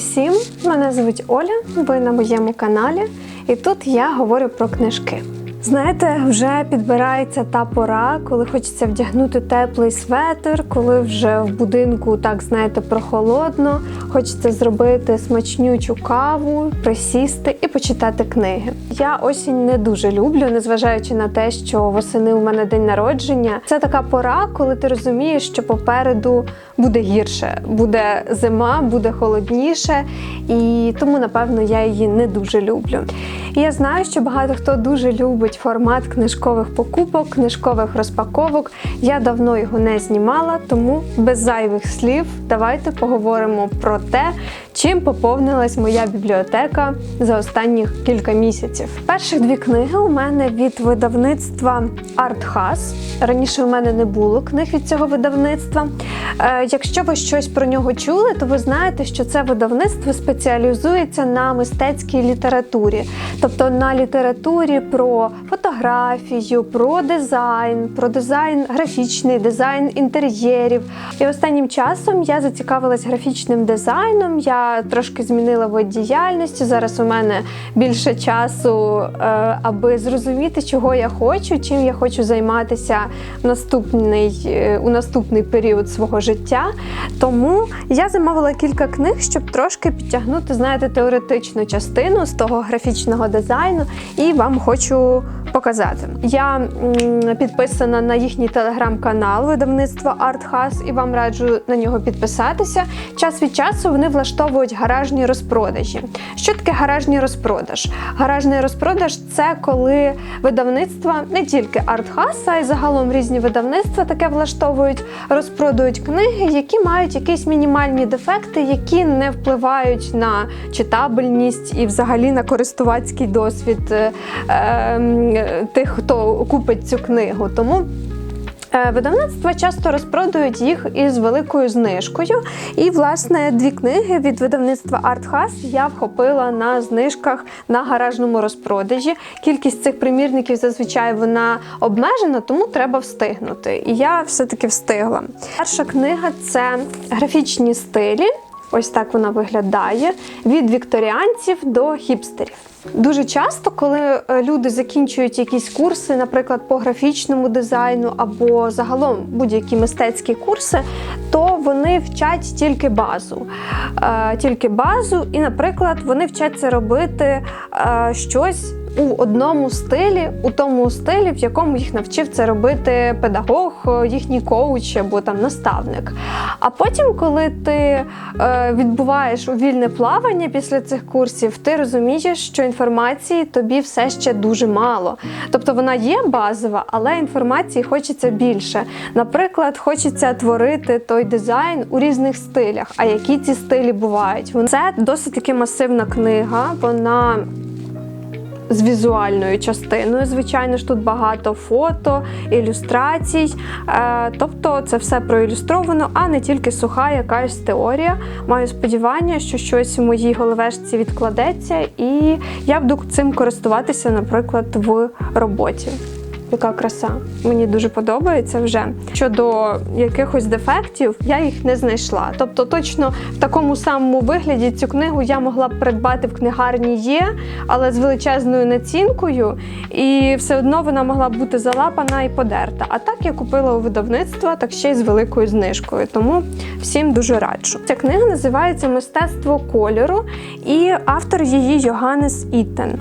усім! Мене звуть Оля, ви на моєму каналі, і тут я говорю про книжки. Знаєте, вже підбирається та пора, коли хочеться вдягнути теплий светр, коли вже в будинку так знаєте прохолодно, хочеться зробити смачнючу каву, присісти і почитати книги. Я осінь не дуже люблю, незважаючи на те, що восени у мене день народження. Це така пора, коли ти розумієш, що попереду буде гірше, буде зима, буде холодніше, і тому, напевно, я її не дуже люблю. І я знаю, що багато хто дуже любить формат книжкових покупок, книжкових розпаковок. Я давно його не знімала, тому без зайвих слів давайте поговоримо про те, чим поповнилась моя бібліотека за останніх кілька місяців. Перших дві книги у мене від видавництва Артхас. Раніше у мене не було книг від цього видавництва. Якщо ви щось про нього чули, то ви знаєте, що це видавництво спеціалізується на мистецькій літературі, тобто на літературі про фотографію, про дизайн, про дизайн графічний, дизайн інтер'єрів. І останнім часом я зацікавилась графічним дизайном. Я трошки змінила вид діяльності. Зараз у мене більше часу, е, аби зрозуміти, чого я хочу, чим я хочу займатися в наступний, е, у наступний період свого життя. Тому я замовила кілька книг, щоб трошки підтягнути, знаєте, теоретичну частину з того графічного дизайну, і вам хочу показати. Я підписана на їхній телеграм-канал видавництва Артхас і вам раджу на нього підписатися. Час від часу вони влаштовують гаражні розпродажі. Що таке гаражний розпродаж? Гаражний розпродаж це коли видавництва не тільки Артхас, а й загалом різні видавництва таке влаштовують, розпродають книги, які мають якісь мінімальні дефекти, які не впливають на читабельність і взагалі на користувацький досвід е, е, тих, хто купить цю книгу. Тому Е, Видавництва часто розпродають їх із великою знижкою. І, власне, дві книги від видавництва Артхас я вхопила на знижках на гаражному розпродажі. Кількість цих примірників зазвичай вона обмежена, тому треба встигнути. І я все-таки встигла. Перша книга це графічні стилі. Ось так вона виглядає від вікторіанців до хіпстерів. Дуже часто, коли е, люди закінчують якісь курси, наприклад, по графічному дизайну або загалом будь-які мистецькі курси, то вони вчать тільки базу. Е, Тільки базу, і, наприклад, вони вчаться робити е, щось. У одному стилі, у тому стилі, в якому їх навчив це робити педагог, їхній коуч або там наставник. А потім, коли ти е, відбуваєш у вільне плавання після цих курсів, ти розумієш, що інформації тобі все ще дуже мало. Тобто вона є базова, але інформації хочеться більше. Наприклад, хочеться творити той дизайн у різних стилях. А які ці стилі бувають? Це досить таки масивна книга. Вона з візуальною частиною. Звичайно ж, тут багато фото, ілюстрацій. Е, тобто це все проілюстровано, а не тільки суха якась теорія. Маю сподівання, що щось у моїй головешці відкладеться, і я буду цим користуватися, наприклад, в роботі. Яка краса. Мені дуже подобається вже. Щодо якихось дефектів, я їх не знайшла. Тобто, точно в такому самому вигляді цю книгу я могла б придбати в книгарні є, але з величезною націнкою, і все одно вона могла б бути залапана і подерта. А так я купила у видавництва, так ще й з великою знижкою. Тому всім дуже раджу. Ця книга називається Мистецтво кольору, і автор її Йоганнес Іттен.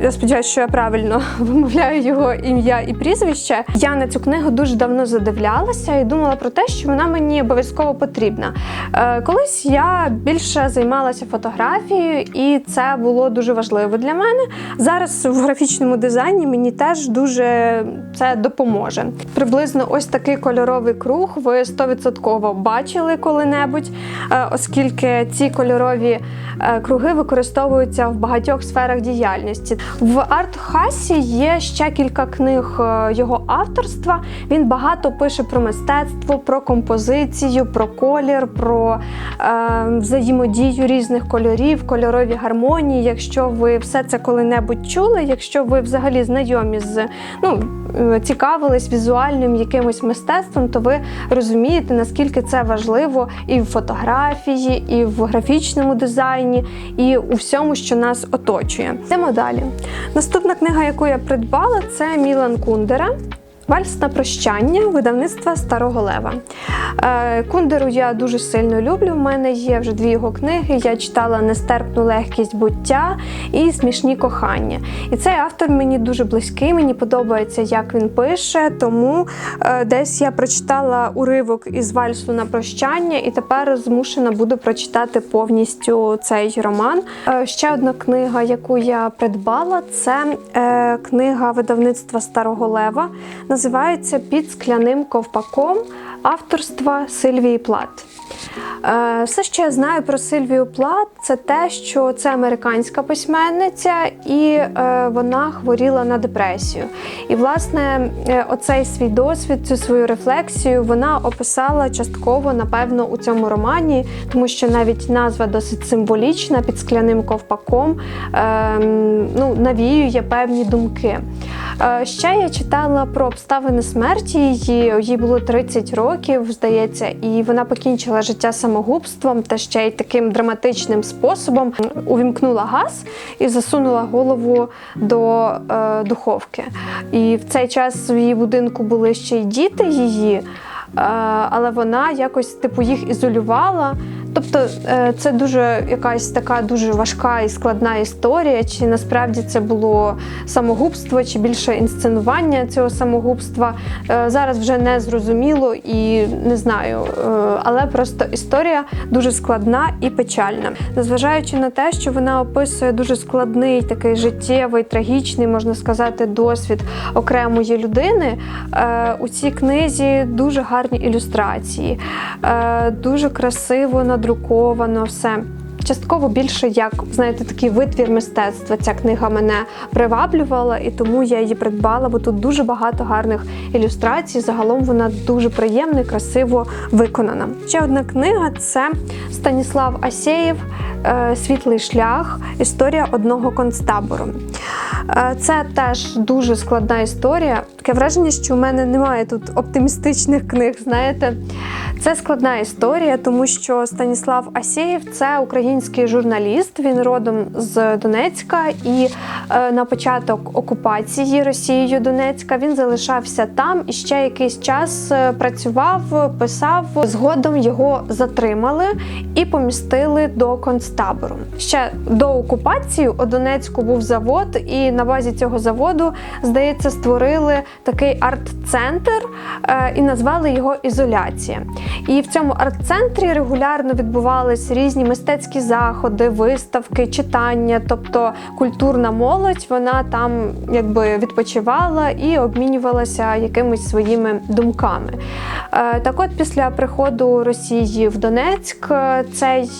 Я сподіваюся, що я правильно вимовляю його ім'я і прізвище. Я на цю книгу дуже давно задивлялася і думала про те, що вона мені обов'язково потрібна. Е, колись я більше займалася фотографією, і це було дуже важливо для мене. Зараз в графічному дизайні мені теж дуже це допоможе. Приблизно ось такий кольоровий круг ви 100% бачили коли-небудь, е, оскільки ці кольорові е, круги використовуються в багатьох сферах діяльності. В Артхасі є ще кілька книг е, його авторства. Він багато пише про мистецтво, про композицію, про колір, про е, взаємодію різних кольорів, кольорові гармонії. Якщо ви все це коли-небудь чули, якщо ви взагалі знайомі з ну, е, цікавились візуальним якимось мистецтвом, то ви розумієте, наскільки це важливо і в фотографії, і в графічному дизайні, і у всьому, що нас оточує. Йдемо далі. Наступна книга, яку я придбала, це Мілан Кундера. Вальс на прощання видавництва Старого Лева. Е, Кундеру я дуже сильно люблю. В мене є вже дві його книги. Я читала Нестерпну легкість буття і Смішні кохання. І цей автор мені дуже близький, мені подобається, як він пише. Тому е, десь я прочитала уривок із Вальсу на прощання, і тепер змушена буду прочитати повністю цей роман. Е, Ще одна книга, яку я придбала, це книга видавництва Старого Лева. Називається Під скляним ковпаком авторства Сильвії Плат. Е, Все, що я знаю про Сильвію Плат, це те, що це американська письменниця, і е, вона хворіла на депресію. І, власне, е, оцей свій досвід, цю свою рефлексію вона описала частково, напевно, у цьому романі, тому що навіть назва досить символічна під скляним ковпаком е, ну, навіює певні думки. Ще я читала про обставини смерті її. Їй було 30 років, здається, і вона покінчила життя самогубством та ще й таким драматичним способом. Увімкнула газ і засунула голову до е, духовки. І в цей час в її будинку були ще й діти її, е, але вона якось типу їх ізолювала. Тобто е, це дуже якась така дуже важка і складна історія. Чи насправді це було самогубство, чи більше інсценування цього самогубства. Е, Зараз вже не зрозуміло і не знаю. Е, Але просто історія дуже складна і печальна. Незважаючи на те, що вона описує дуже складний, такий життєвий, трагічний, можна сказати, досвід окремої людини. У цій книзі дуже гарні ілюстрації, дуже красиво надруковано все. Частково більше як знаєте, такий витвір мистецтва. Ця книга мене приваблювала, і тому я її придбала, бо тут дуже багато гарних ілюстрацій. Загалом вона дуже приємна і красиво виконана. Ще одна книга це Станіслав Асєєв Світлий шлях. Історія одного концтабору. Е, Це теж дуже складна історія. Таке враження, що у мене немає тут оптимістичних книг. Знаєте, це складна історія, тому що Станіслав Асєєв це український журналіст. Він родом з Донецька, і е, на початок окупації Росією Донецька він залишався там і ще якийсь час е, працював, писав. Згодом його затримали і помістили до концтабору. Ще до окупації у Донецьку був завод, і на базі цього заводу, здається, створили такий арт-центр е, і назвали його Ізоляція. І в цьому арт-центрі регулярно відбувались різні мистецькі заходи, виставки, читання, тобто культурна молодь, вона там якби відпочивала і обмінювалася якимись своїми думками. Е, Так от після приходу Росії в Донецьк е, цей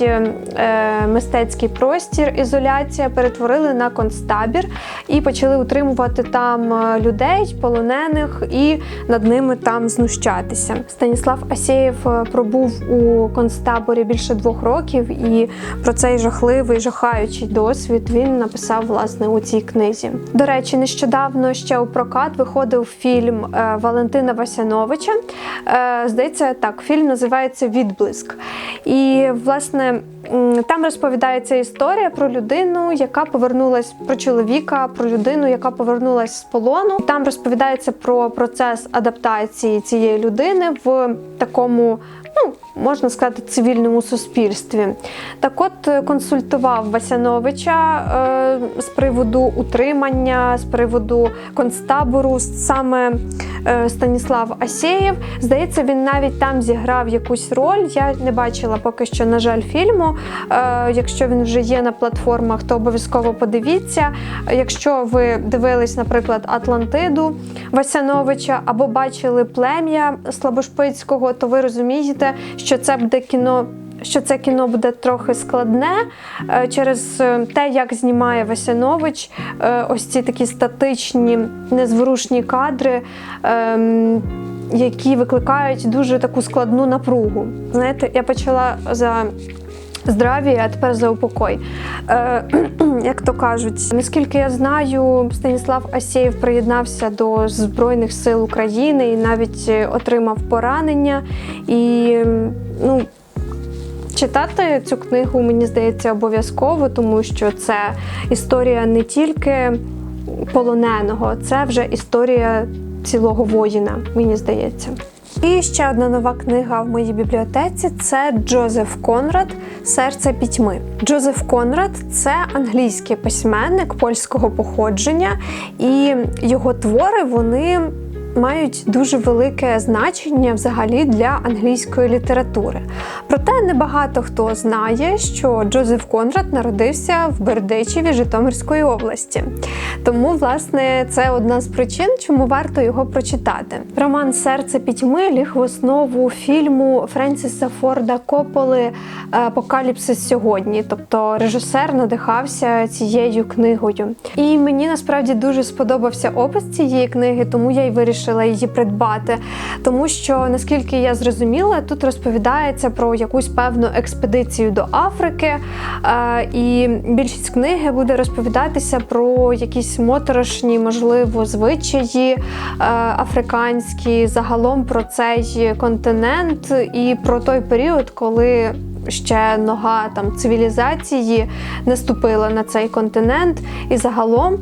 мистецький простір, ізоляція перетворили на концтабір і почали утримувати там е, людей, полонених, і над ними там знущатися. Станіслав Асєєв е, пробув у концтаборі більше двох років, і про цей жахливий, жахаючий досвід він написав власне у цій книзі. До речі, нещодавно ще у прокат виходив фільм е, Валентина Васяновича. Здається, так, фільм називається Відблиск. І власне. Там розповідається історія про людину, яка повернулась про чоловіка, про людину, яка повернулась з полону. Там розповідається про процес адаптації цієї людини в такому, ну можна сказати, цивільному суспільстві. Так, от е, консультував Васяновича е, з приводу утримання, з приводу концтабору, саме е, Станіслав Асєєв. Здається, він навіть там зіграв якусь роль. Я не бачила поки що, на жаль, фільму. Якщо він вже є на платформах, то обов'язково подивіться. Якщо ви дивились, наприклад, Атлантиду Васяновича або бачили плем'я Слабошпицького, то ви розумієте, що це буде кіно що це кіно буде трохи складне е, через е, те, як знімає Васянович, е, ось ці такі статичні, незворушні кадри. ем, Які викликають дуже таку складну напругу. Знаєте, я почала за здраві, а тепер за упокой. Е, як то кажуть, наскільки я знаю, Станіслав Асєєв приєднався до Збройних сил України і навіть е, отримав поранення. І ну, читати цю книгу, мені здається, обов'язково, тому що це історія не тільки полоненого, це вже історія цілого воїна, мені здається. І ще одна нова книга в моїй бібліотеці це Джозеф Конрад Серце пітьми. Джозеф Конрад це англійський письменник польського походження, і його твори вони мають дуже велике значення взагалі для англійської літератури. Проте небагато хто знає, що Джозеф Конрад народився в Бердичеві Житомирської області. Тому, власне, це одна з причин, чому варто його прочитати. Роман Серце пітьми ліг в основу фільму Френсіса Форда Копполи Апокаліпсис сьогодні. Тобто режисер надихався цією книгою. І мені насправді дуже сподобався опис цієї книги, тому я й вирішила її придбати. Тому що, наскільки я зрозуміла, тут розповідається про якусь певну експедицію до Африки, е, і більшість книги буде розповідатися про якісь моторошні, можливо, звичаї е, африканські, загалом про цей континент і про той період, коли. Ще нога там цивілізації не ступила на цей континент, і загалом е,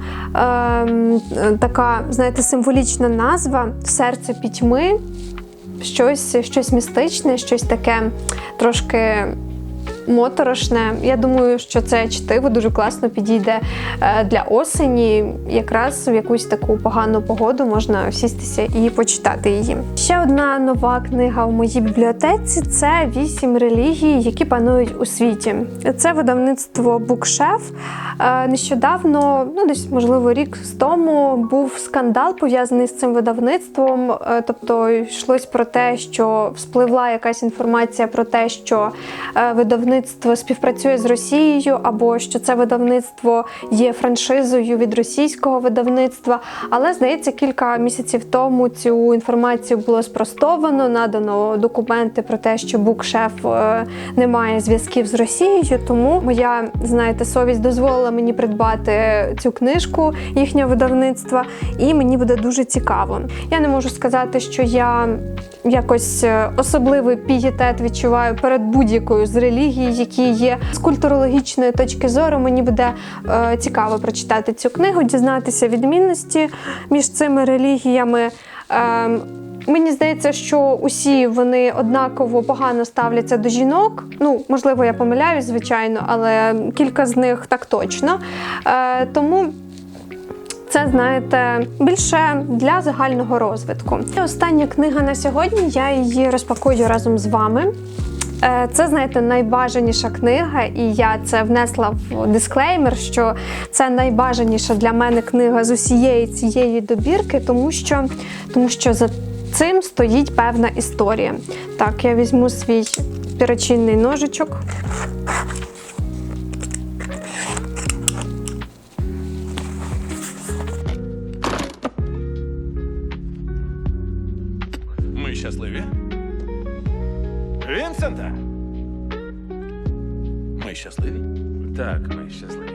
така, знаєте, символічна назва серце пітьми, щось, щось містичне, щось таке трошки моторошне. Я думаю, що це чтиво дуже класно підійде е, для осені. Якраз в якусь таку погану погоду можна сістися і почитати її. Ще одна нова книга в моїй бібліотеці це вісім релігій, які панують у світі. Це видавництво Букшеф. Е, Нещодавно, ну десь можливо рік з тому, був скандал пов'язаний з цим видавництвом. Е, Тобто йшлось про те, що вспливла якась інформація про те, що е, видавництво співпрацює з Росією, або що це видавництво є франшизою від російського видавництва. Але здається, кілька місяців тому цю інформацію було спростовано, надано документи про те, що букшеф е, не має зв'язків з Росією. Тому моя, знаєте, совість дозволила мені придбати цю книжку їхнього видавництва, і мені буде дуже цікаво. Я не можу сказати, що я якось е, особливий пієтет відчуваю перед будь-якою з релігій, які є з культурологічної точки зору. Мені буде е, цікаво прочитати цю книгу, дізнатися відмінності між цими релігіями. Ем, Мені здається, що усі вони однаково погано ставляться до жінок. Ну, можливо, я помиляюсь, звичайно, але кілька з них так точно. Е, тому це, знаєте, більше для загального розвитку. І остання книга на сьогодні. Я її розпакую разом з вами. Е, Це, знаєте, найбажаніша книга, і я це внесла в дисклеймер, що це найбажаніша для мене книга з усієї цієї добірки, тому що, тому що за цим стоїть певна історія. Так, я візьму свій перочинний ножичок. Щасливі? Вінсента! Ми щасливі? Так, ми щасливі.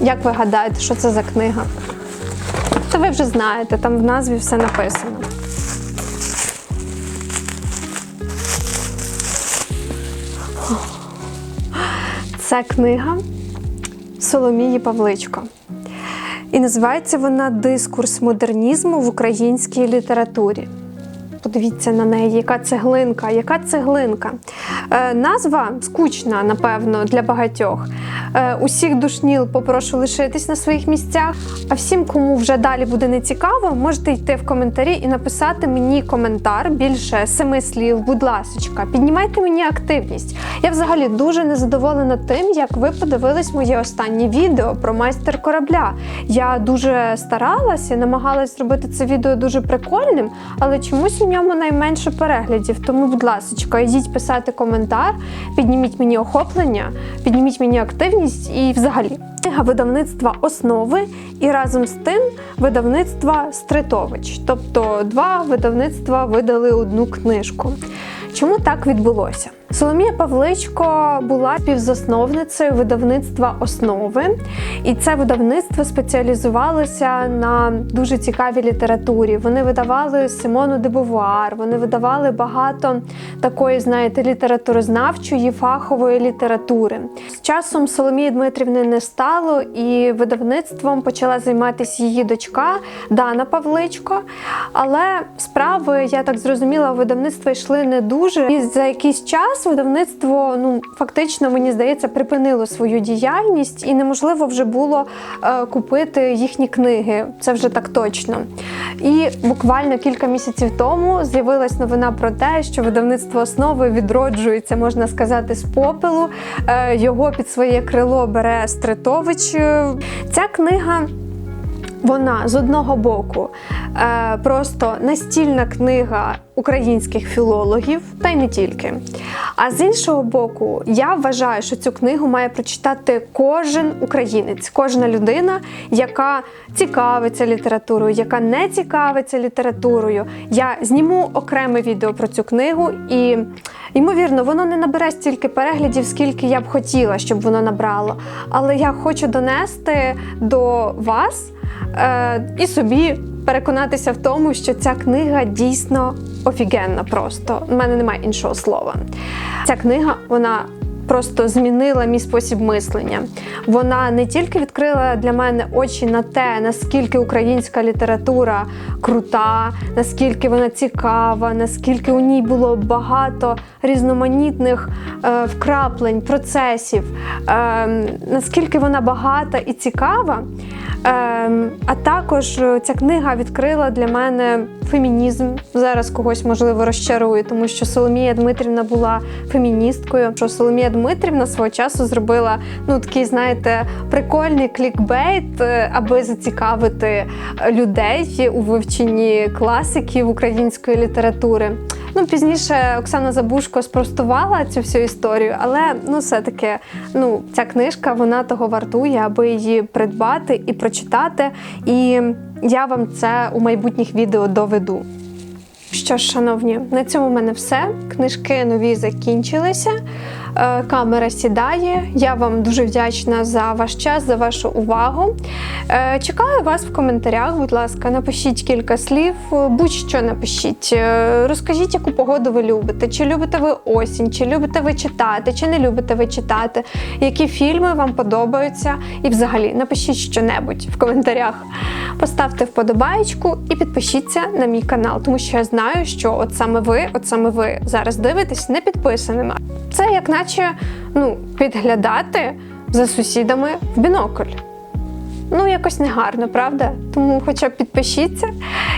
Як ви гадаєте, що це за книга? Та ви вже знаєте, там в назві все написано. Це книга Соломії Павличко. І називається вона Дискурс модернізму в українській літературі. Подивіться на неї, яка цеглинка, яка цеглинка. Е, назва скучна, напевно, для багатьох. Е, усіх душніл попрошу лишитись на своїх місцях. А всім, кому вже далі буде нецікаво, можете йти в коментарі і написати мені коментар більше семи слів, будь ласочка. Піднімайте мені активність. Я взагалі дуже незадоволена тим, як ви подивились моє останнє відео про майстер корабля. Я дуже старалася, намагалась зробити це відео дуже прикольним, але чомусь ньому найменше переглядів. Тому, будь ласка, йдіть писати коментар, підніміть мені охоплення, підніміть мені активність і взагалі. Книга видавництва основи і разом з тим видавництва Стритович. Тобто два видавництва видали одну книжку. Чому так відбулося? Соломія Павличко була співзасновницею видавництва основи, і це видавництво спеціалізувалося на дуже цікавій літературі. Вони видавали Симону де Бувуар, вони видавали багато такої, знаєте, літературознавчої фахової літератури. З часом Соломії Дмитрівни не стало, і видавництвом почала займатися її дочка Дана Павличко. Але справи, я так зрозуміла, у видавництва йшли не дуже. І за якийсь час видавництво, ну фактично, мені здається, припинило свою діяльність, і неможливо вже було е, купити їхні книги. Це вже так точно. І буквально кілька місяців тому з'явилась новина про те, що видавництво основи відроджується, можна сказати, з попелу. Е, його під своє крило бере Стритович. Ця книга. Вона з одного боку е, просто настільна книга українських філологів, та й не тільки. А з іншого боку, я вважаю, що цю книгу має прочитати кожен українець, кожна людина, яка цікавиться літературою, яка не цікавиться літературою. Я зніму окреме відео про цю книгу, і ймовірно, воно не набере стільки переглядів, скільки я б хотіла, щоб воно набрало. Але я хочу донести до вас е, і собі переконатися в тому, що ця книга дійсно офігенна. Просто У мене немає іншого слова. Ця книга вона. Просто змінила мій спосіб мислення. Вона не тільки відкрила для мене очі на те, наскільки українська література крута, наскільки вона цікава, наскільки у ній було багато різноманітних е, вкраплень, процесів, е, наскільки вона багата і цікава. Ем, а також е, ця книга відкрила для мене фемінізм. Зараз когось можливо розчарую, тому що Соломія Дмитрівна була феміністкою. Що Соломія Дмитрівна свого часу зробила ну такий, знаєте, прикольний клікбейт, е, аби зацікавити людей у вивченні класиків української літератури. Ну, пізніше Оксана Забушко спростувала цю всю історію, але ну все-таки ну, ця книжка вона того вартує, аби її придбати і прочитати. І я вам це у майбутніх відео доведу. Що ж, шановні, на цьому в мене все. Книжки нові закінчилися. Е, Камера сідає. Я вам дуже вдячна за ваш час, за вашу увагу. Е, Чекаю вас в коментарях. Будь ласка, напишіть кілька слів, будь-що напишіть. Е, Розкажіть, яку погоду ви любите. Чи любите ви осінь, чи любите ви читати, чи не любите ви читати, які фільми вам подобаються. І взагалі напишіть щонебудь в коментарях. Поставте вподобаєчку і підпишіться на мій канал, тому що я знаю, що от саме ви, от саме ви зараз дивитесь не підписаними. Це як наче ну, підглядати за сусідами в бінокль. Ну, якось негарно, правда? Тому хоча б підпишіться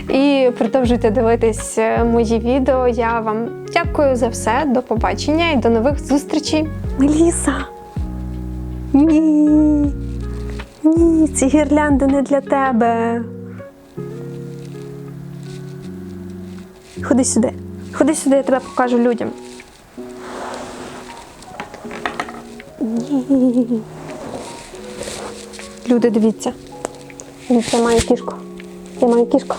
і продовжуйте дивитись е, мої відео. Я вам дякую за все. До побачення і до нових зустрічей. Меліса! Ні. Ні, ці гірлянди не для тебе. Ходи сюди. Ходи сюди, я тебе покажу людям. Ні. Люди, дивіться. Дивіться, я кішку. Я маю кішку.